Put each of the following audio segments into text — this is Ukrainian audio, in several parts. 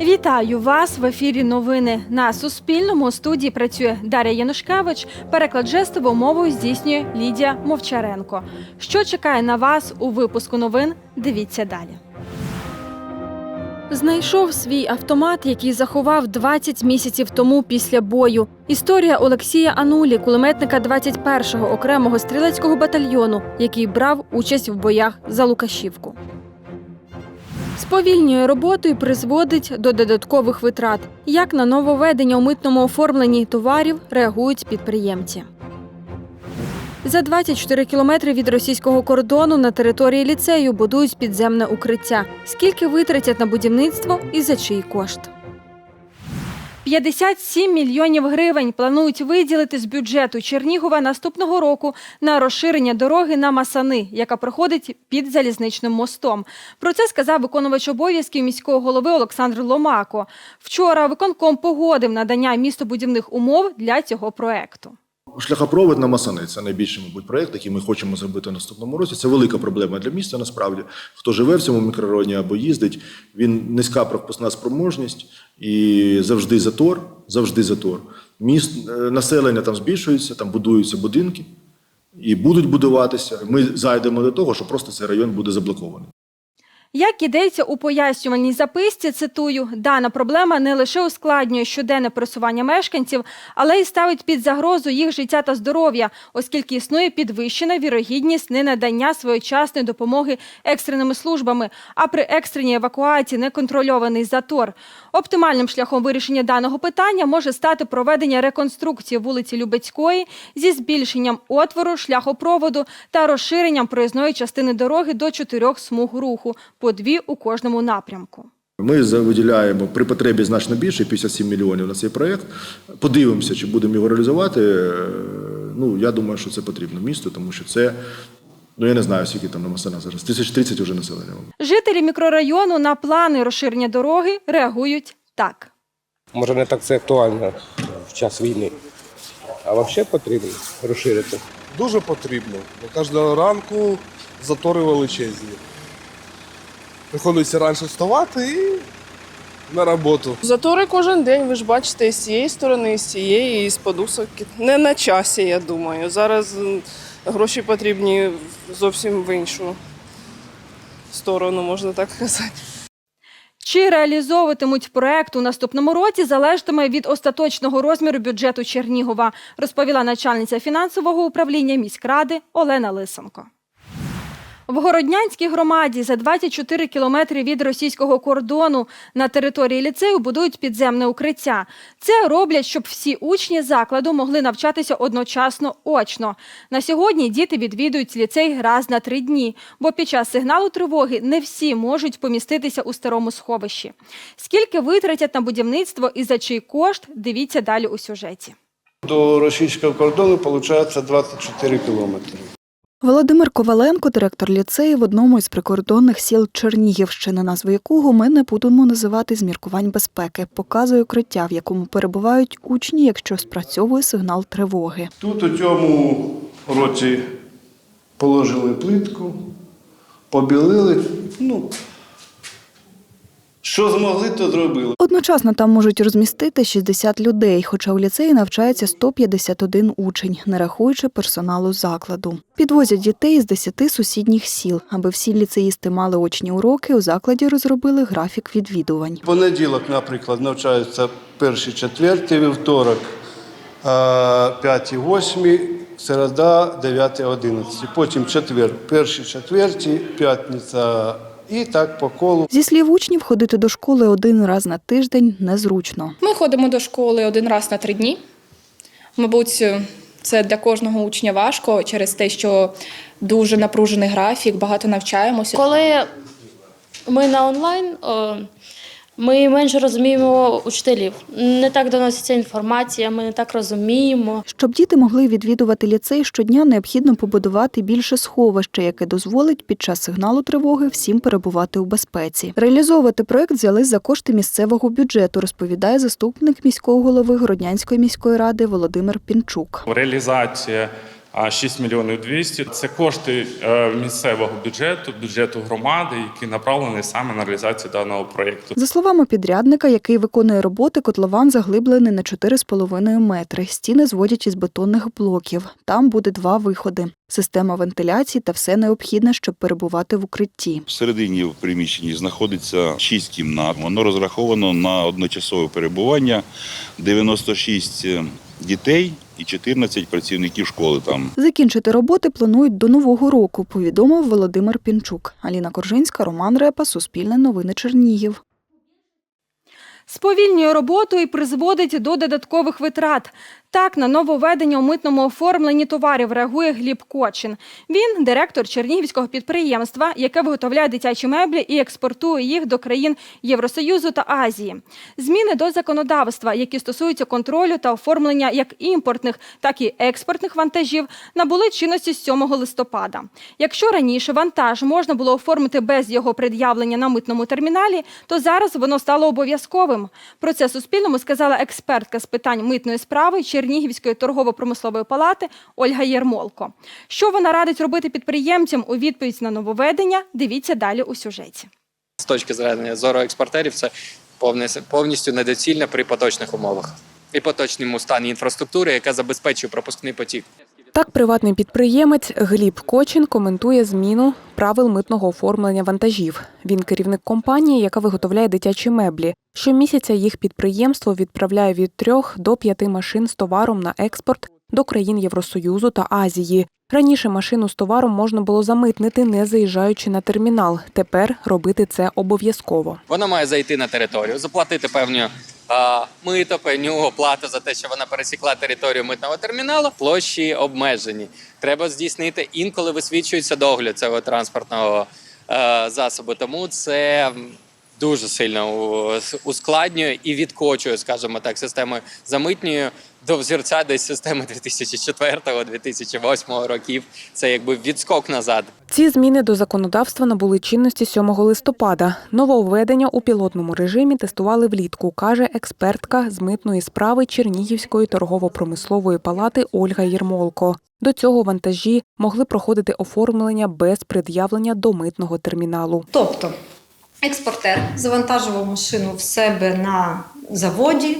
Вітаю вас в ефірі. Новини на Суспільному. У студії працює Дар'я Янушкевич. Переклад жестовою мовою здійснює Лідія Мовчаренко. Що чекає на вас у випуску новин? Дивіться далі. Знайшов свій автомат, який заховав 20 місяців тому після бою. Історія Олексія Анулі, кулеметника 21-го окремого стрілецького батальйону, який брав участь в боях за Лукашівку. Сповільнює роботу і призводить до додаткових витрат. Як на нововведення у митному оформленні товарів реагують підприємці. За 24 кілометри від російського кордону на території ліцею будують підземне укриття. Скільки витратять на будівництво і за чий кошт? 57 мільйонів гривень планують виділити з бюджету Чернігова наступного року на розширення дороги на Масани, яка проходить під залізничним мостом. Про це сказав виконувач обов'язків міського голови Олександр Ломако. Вчора виконком погодив надання містобудівних умов для цього проекту. Шляхопровод на Масани це найбільший, мабуть, проєкт, який ми хочемо зробити наступному році. Це велика проблема для міста. Насправді, хто живе в цьому мікрорайоні або їздить, він низька пропускна спроможність і завжди затор. Завжди затор. Міст е, населення там збільшується, там будуються будинки і будуть будуватися. Ми зайдемо до того, що просто цей район буде заблокований. Як ідеться у пояснювальній записці, цитую, дана проблема не лише ускладнює щоденне пересування мешканців, але й ставить під загрозу їх життя та здоров'я, оскільки існує підвищена вірогідність ненадання своєчасної допомоги екстреними службами, а при екстреній евакуації неконтрольований затор. Оптимальним шляхом вирішення даного питання може стати проведення реконструкції вулиці Любецької зі збільшенням отвору шляхопроводу та розширенням проїзної частини дороги до чотирьох смуг руху, по дві у кожному напрямку. Ми виділяємо при потребі значно більше 57 мільйонів на цей проєкт. Подивимося, чи будемо його реалізувати. Ну, я думаю, що це потрібно місту, тому що це, ну я не знаю, скільки там на Масанах зараз. 1030 вже населення. Жителі мікрорайону на плани розширення дороги реагують так. Може, не так це актуально в час війни. А взагалі потрібно розширити. Дуже потрібно. Бо кожного ранку затори величезні. Приходиться раніше вставати і на роботу. Затори кожен день, ви ж бачите, і з цієї сторони, і з цієї, і з подусок. Не на часі, я думаю. Зараз гроші потрібні зовсім в іншу сторону, можна так сказати. Чи реалізовуватимуть проект у наступному році залежатиме від остаточного розміру бюджету Чернігова, розповіла начальниця фінансового управління міськради Олена Лисенко. В Городнянській громаді за 24 кілометри від російського кордону на території ліцею будують підземне укриття. Це роблять, щоб всі учні закладу могли навчатися одночасно очно. На сьогодні діти відвідують ліцей раз на три дні, бо під час сигналу тривоги не всі можуть поміститися у старому сховищі. Скільки витратять на будівництво і за чий кошт, дивіться далі у сюжеті. До російського кордону виходить 24 кілометри. Володимир Коваленко, директор ліцею в одному із прикордонних сіл Чернігівщини, назву якого ми не будемо називати з міркувань безпеки, показує укриття, в якому перебувають учні, якщо спрацьовує сигнал тривоги. Тут у цьому році положили плитку, побілили. Ну, що змогли, то зробили. Одночасно там можуть розмістити 60 людей, хоча у ліцеї навчається 151 учень, не рахуючи персоналу закладу. Підвозять дітей з 10 сусідніх сіл. Аби всі ліцеїсти мали очні уроки, у закладі розробили графік відвідувань. Понеділок, наприклад, навчаються перші четверті, вівторок п'яті, восьмі, середа, дев'яті, одинадцяті. Потім четвер, перші четверті, п'ятниця і так по колу. Зі слів учнів, ходити до школи один раз на тиждень незручно. Ми ходимо до школи один раз на три дні. Мабуть, це для кожного учня важко через те, що дуже напружений графік, багато навчаємося. Коли ми на онлайн, о, ми менше розуміємо учителів. Не так доноситься інформація, ми не так розуміємо. Щоб діти могли відвідувати ліцей щодня, необхідно побудувати більше сховища, яке дозволить під час сигналу тривоги всім перебувати у безпеці. Реалізовувати проект взялись за кошти місцевого бюджету, розповідає заступник міського голови Городнянської міської ради Володимир Пінчук. Реалізація а 6 мільйонів 200 – це кошти е, місцевого бюджету, бюджету громади, які направлені саме на реалізацію даного проєкту. За словами підрядника, який виконує роботи, котлован заглиблений на 4,5 метри. Стіни зводять із бетонних блоків. Там буде два виходи: система вентиляції та все необхідне, щоб перебувати в укритті. Всередині в приміщенні знаходиться 6 кімнат. Воно розраховано на одночасове перебування 96 дітей і 14 працівників школи там. Закінчити роботи планують до нового року, повідомив Володимир Пінчук. Аліна Коржинська, Роман Репа, Суспільне новини Чернігів. Сповільнює роботу і призводить до додаткових витрат. Так, на нововведення у митному оформленні товарів реагує Гліб Кочин. Він директор чернігівського підприємства, яке виготовляє дитячі меблі і експортує їх до країн Євросоюзу та Азії. Зміни до законодавства, які стосуються контролю та оформлення як імпортних, так і експортних вантажів, набули чинності з 7 листопада. Якщо раніше вантаж можна було оформити без його пред'явлення на митному терміналі, то зараз воно стало обов'язковим. Про це Суспільному сказала експертка з питань митної справи Чернігівської торгово-промислової палати Ольга Єрмолко. Що вона радить робити підприємцям у відповідь на нововведення? Дивіться далі у сюжеті. з точки зору експортерів, це повністю недоцільно при поточних умовах і поточному стані інфраструктури, яка забезпечує пропускний потік. Так, приватний підприємець Гліб Кочин коментує зміну правил митного оформлення вантажів. Він керівник компанії, яка виготовляє дитячі меблі. Щомісяця їх підприємство відправляє від трьох до п'яти машин з товаром на експорт до країн Євросоюзу та Азії. Раніше машину з товаром можна було замитнити, не заїжджаючи на термінал. Тепер робити це обов'язково. Вона має зайти на територію, заплатити певну а, мито, пеню плата за те, що вона пересікла територію митного терміналу. Площі обмежені. Треба здійснити інколи висвічується догляд цього транспортного е, засобу. Тому це дуже сильно ускладнює і відкочує, скажімо так, систему замитнює до взірця десь системи 2004-2008 років. Це якби відскок назад. Ці зміни до законодавства набули чинності 7 листопада. Нововведення у пілотному режимі тестували влітку, каже експертка з митної справи Чернігівської торгово-промислової палати Ольга Єрмолко. До цього вантажі могли проходити оформлення без пред'явлення до митного терміналу. Тобто експортер завантажував машину в себе на заводі,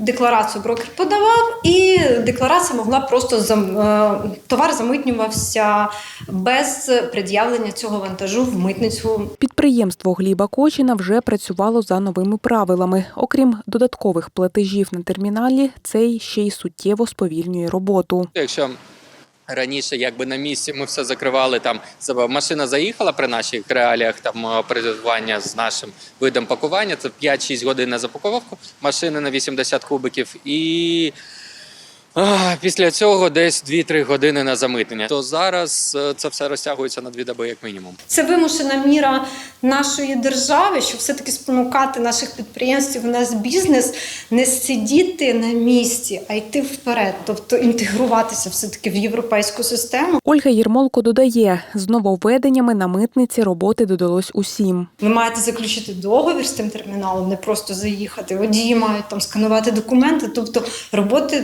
декларацію брокер подавав, і декларація могла просто зам- е, товар замитнювався без пред'явлення цього вантажу в митницю. Підприємство Гліба Кочина вже працювало за новими правилами. Окрім додаткових платежів на терміналі, цей ще й суттєво сповільнює роботу. Якщо раніше якби на місці ми все закривали, там машина заїхала при наших реаліях там е, передування з нашим видом пакування, це 5-6 годин на запаковку машини на 80 кубиків і. А, Після цього десь 2-3 години на замитнення. То зараз е, це все розтягується на дві доби, як мінімум. Це вимушена міра нашої держави, щоб все-таки спонукати наших підприємців, наш бізнес не сидіти на місці, а йти вперед, тобто інтегруватися все-таки в європейську систему. Ольга Єрмолко додає, з нововведеннями на митниці роботи додалось усім. Ви маєте заключити договір з тим терміналом, не просто заїхати. Водії мають там сканувати документи. Тобто роботи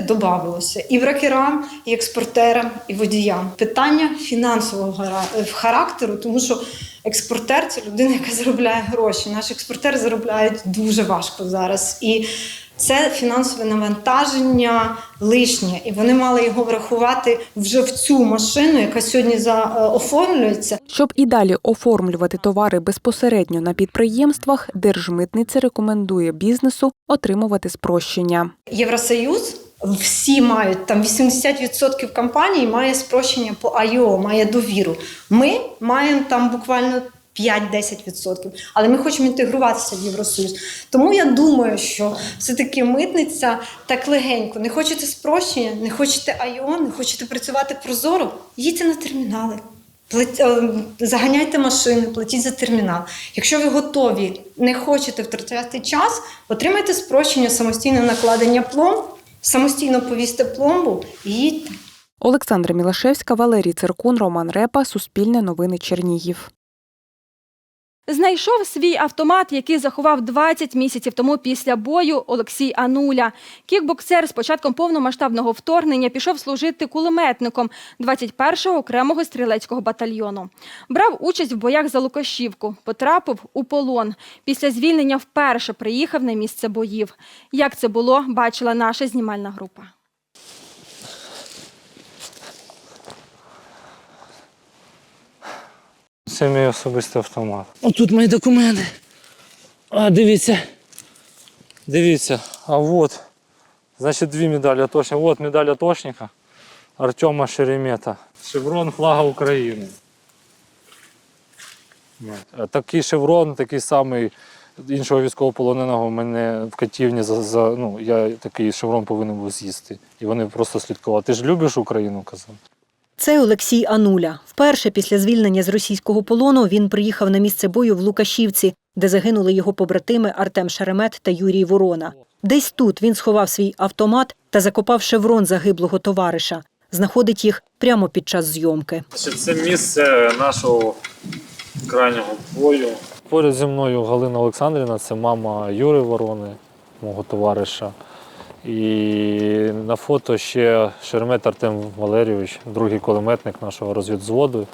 додавалося і брокерам, і експортерам, і водіям. Питання фінансового характеру, тому що експортер це людина, яка заробляє гроші. Наші експортери заробляють дуже важко зараз. І це фінансове навантаження лишнє, і вони мали його врахувати вже в цю машину, яка сьогодні за е. Щоб і далі оформлювати товари безпосередньо на підприємствах, Держмитниця рекомендує бізнесу отримувати спрощення. Євросоюз всі мають там 80% компаній має спрощення по АЙО, має довіру. Ми маємо там буквально 5-10%. Але ми хочемо інтегруватися в Євросоюз. Тому я думаю, що все-таки митниця так легенько. Не хочете спрощення, не хочете АЙО, не хочете працювати прозоро, їдьте на термінали. Плат- е, Заганяйте машини, платіть за термінал. Якщо ви готові, не хочете втрачати час, отримайте спрощення самостійне накладення пломб, самостійно повісти пломбу і їдьте. Олександра Мілашевська, Валерій Циркун, Роман Репа, Суспільне новини Чернігів. Знайшов свій автомат, який заховав 20 місяців тому після бою Олексій Ануля. Кікбоксер з початком повномасштабного вторгнення пішов служити кулеметником 21-го окремого стрілецького батальйону. Брав участь в боях за Лукашівку, потрапив у полон. Після звільнення вперше приїхав на місце боїв. Як це було, бачила наша знімальна група. Це мій особистий автомат. Отут мої документи. А, дивіться. Дивіться. А от. Значить, дві медалі атошника. От медаль атошника Артема Шеремета. Шеврон флага України. Такий шеврон, такий самий іншого військовополоненого мене в катівні за, за ну, я такий шеврон повинен був з'їсти. І вони просто слідкували. Ти ж любиш Україну, казав. Це Олексій Ануля. Вперше після звільнення з російського полону він приїхав на місце бою в Лукашівці, де загинули його побратими Артем Шеремет та Юрій Ворона. Десь тут він сховав свій автомат та закопав шеврон загиблого товариша. Знаходить їх прямо під час зйомки. Це місце нашого крайнього бою. Поряд зі мною Галина Олександрівна, це мама Юри Ворони, мого товариша. І на фото ще Шеремет Артем Валерійович, другий кулеметник нашого розвідзводу,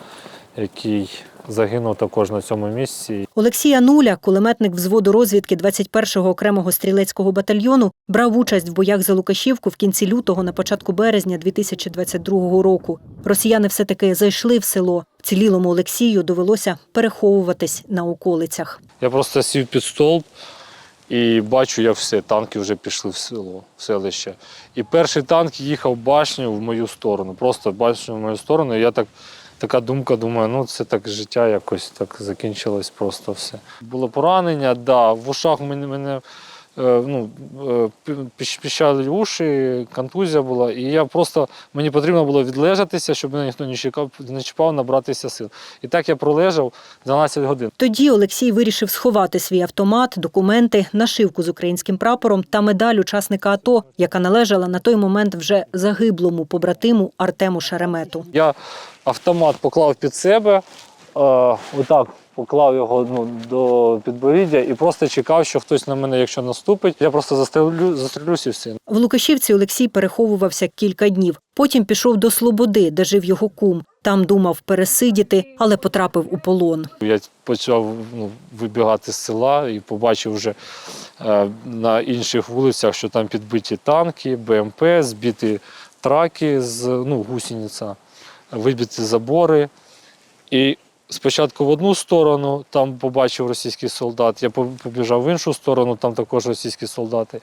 який загинув також на цьому місці. Олексій Ануля, кулеметник взводу розвідки 21-го окремого стрілецького батальйону, брав участь в боях за Лукашівку в кінці лютого на початку березня 2022 року. Росіяни все-таки зайшли в село. Вцілілому Олексію довелося переховуватись на околицях. Я просто сів під столб і бачу, я все, танки вже пішли в село, в селище. І перший танк їхав башню в мою сторону, просто башню в мою сторону. І я так, така думка, думаю, ну це так життя якось так закінчилось просто все. Було поранення, да, в ушах мене, мене ну, е, піщали уші, контузія була, і я просто мені потрібно було відлежатися, щоб мене ніхто не чекав, не чіпав, набратися сил. І так я пролежав 12 годин. Тоді Олексій вирішив сховати свій автомат, документи, нашивку з українським прапором та медаль учасника АТО, яка належала на той момент вже загиблому побратиму Артему Шеремету. Я автомат поклав під себе, е, отак поклав його ну, до підборіддя і просто чекав, що хтось на мене, якщо наступить, я просто застрелю, застрелюсь і все. В Лукашівці Олексій переховувався кілька днів. Потім пішов до Слободи, де жив його кум. Там думав пересидіти, але потрапив у полон. Я почав ну, вибігати з села і побачив вже е, на інших вулицях, що там підбиті танки, БМП, збиті траки з ну, гусениця, вибиті забори. І спочатку в одну сторону, там побачив російський солдат, я побіжав в іншу сторону, там також російські солдати.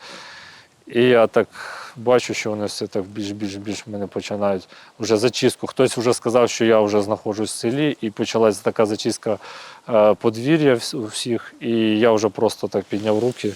І я так бачу, що вони все так більш-більш-більш мене починають вже зачистку. Хтось вже сказав, що я вже знаходжусь в селі, і почалася така зачистка е, подвір'я у всіх. І я вже просто так підняв руки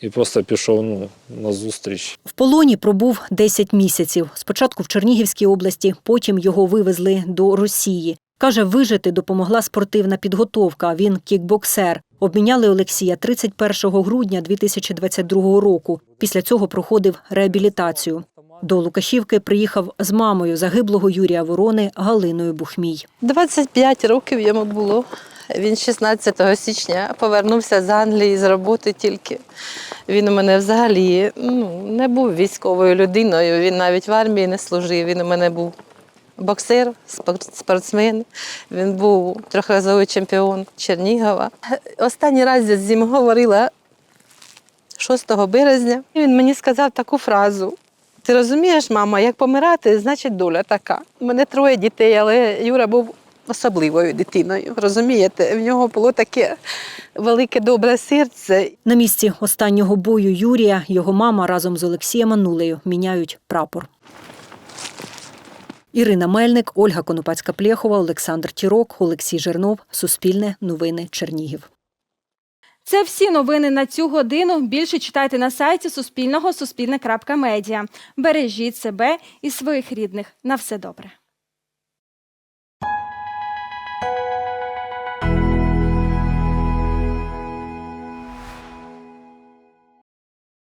і просто пішов ну, на зустріч. В полоні пробув 10 місяців. Спочатку в Чернігівській області, потім його вивезли до Росії. Каже, вижити допомогла спортивна підготовка. Він кікбоксер. Обміняли Олексія 31 грудня 2022 року. Pісля цього проходив реабілітацію. До Лукашівки приїхав з мамою загиблого Юрія Ворони Галиною Бухмій. 25 років йому було. Він 16 січня повернувся з Англії з роботи тільки. Він у мене взагалі ну, не був військовою людиною. Він навіть в армії не служив. Він у мене був боксер, спортсмен. Він був трьохразовий чемпіон Чернігова. Останній раз я з ним говорила 6 березня. Він мені сказав таку фразу. Ти розумієш, мама, як помирати, значить доля така. У мене троє дітей, але Юра був особливою дитиною. Розумієте, в нього було таке велике добре серце. На місці останнього бою Юрія його мама разом з Олексієм Анулею міняють прапор. Ірина Мельник, Ольга Конопацька-Плєхова, Олександр Тірок, Олексій Жернов. Суспільне новини Чернігів. Це всі новини на цю годину. Більше читайте на сайті Суспільного Суспільне.Медіа. Бережіть себе і своїх рідних. На все добре.